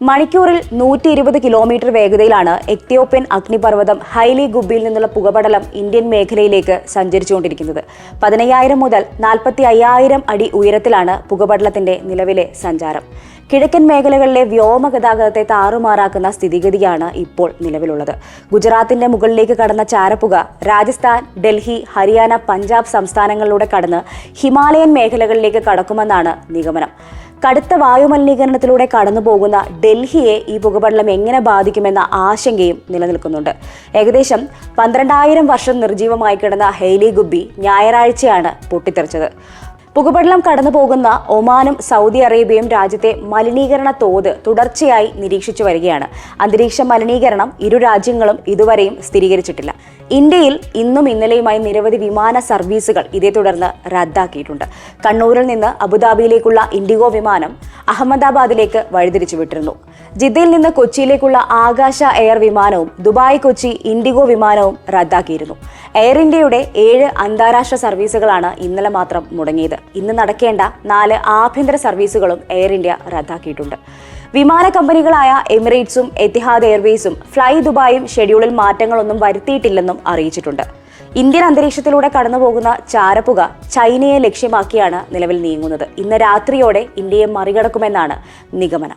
മണിക്കൂറിൽ നൂറ്റി ഇരുപത് കിലോമീറ്റർ വേഗതയിലാണ് എത്യോപ്യൻ അഗ്നിപർവതം ഹൈലി ഗുബിയിൽ നിന്നുള്ള പുകപടലം ഇന്ത്യൻ മേഖലയിലേക്ക് സഞ്ചരിച്ചുകൊണ്ടിരിക്കുന്നത്. പതിനയ്യായിരം മുതൽ നാൽപ്പത്തി അയ്യായിരം അടി ഉയരത്തിലാണ് പുകപടലത്തിന്റെ നിലവിലെ സഞ്ചാരം. കിഴക്കൻ മേഖലകളിലെ വ്യോമ ഗതാഗതത്തെ താറുമാറാക്കുന്ന സ്ഥിതിഗതിയാണ് ഇപ്പോൾ നിലവിലുള്ളത്. ഗുജറാത്തിന്റെ മുകളിലേക്ക് കടന്ന ചാരപ്പുക രാജസ്ഥാൻ ഡൽഹി ഹരിയാന പഞ്ചാബ് സംസ്ഥാനങ്ങളിലൂടെ കടന്ന് ഹിമാലയൻ മേഖലകളിലേക്ക് കടക്കുമെന്നാണ് നിഗമനം. കടുത്ത വായുമലിനീകരണത്തിലൂടെ കടന്നു പോകുന്ന ഡൽഹിയെ ഈ പുകപടലം എങ്ങനെ ബാധിക്കുമെന്ന ആശങ്കയും നിലനിൽക്കുന്നുണ്ട്. ഏകദേശം പന്ത്രണ്ടായിരം വർഷം നിർജീവമായി കിടന്ന ഹെയ്ലി ഗുബി ഞായറാഴ്ചയാണ് പൊട്ടിത്തെറിച്ചത്. പുകപടലം കടന്നു പോകുന്ന ഒമാനും സൗദി അറേബ്യയും രാജ്യത്തെ മലിനീകരണ തോത് തുടർച്ചയായി നിരീക്ഷിച്ചു വരികയാണ്. അന്തരീക്ഷ മലിനീകരണം ഇരു രാജ്യങ്ങളും ഇതുവരെയും സ്ഥിരീകരിച്ചിട്ടില്ല. ഇന്ത്യയിൽ ഇന്നും ഇന്നലെയുമായി നിരവധി വിമാന സർവീസുകൾ ഇതേ തുടർന്ന് റദ്ദാക്കിയിട്ടുണ്ട്. കണ്ണൂരിൽ നിന്ന് അബുദാബിയിലേക്കുള്ള ഇൻഡിഗോ വിമാനം അഹമ്മദാബാദിലേക്ക് വഴിതിരിച്ചു വിട്ടിരുന്നു ജിദ്ദയിൽ നിന്ന് കൊച്ചിയിലേക്കുള്ള ആകാശ എയർ വിമാനവും ദുബായ് കൊച്ചി ഇൻഡിഗോ വിമാനവും റദ്ദാക്കിയിരുന്നു. എയർ ഇന്ത്യയുടെ ഏഴ് അന്താരാഷ്ട്ര സർവീസുകളാണ് ഇന്നലെ മാത്രം മുടങ്ങിയത്. ഇന്ന് നടക്കേണ്ട നാല് ആഭ്യന്തര സർവീസുകളും എയർ ഇന്ത്യ റദ്ദാക്കിയിട്ടുണ്ട്. വിമാന കമ്പനികളായ എമിറേറ്റ്സും എത്തിഹാദ് എയർവേസും ഫ്ലൈ ദുബായും ഷെഡ്യൂളിൽ മാറ്റങ്ങളൊന്നും വരുത്തിയിട്ടില്ലെന്നും അറിയിച്ചിട്ടുണ്ട്. ഇന്ത്യൻ അന്തരീക്ഷത്തിലൂടെ കടന്നുപോകുന്ന ചാരപ്പുക ചൈനയെ ലക്ഷ്യമാക്കിയാണ് നിലവിൽ നീങ്ങുന്നത്. ഇന്ന് രാത്രിയോടെ ഇന്ത്യയെ മറികടക്കുമെന്നാണ് നിഗമനം.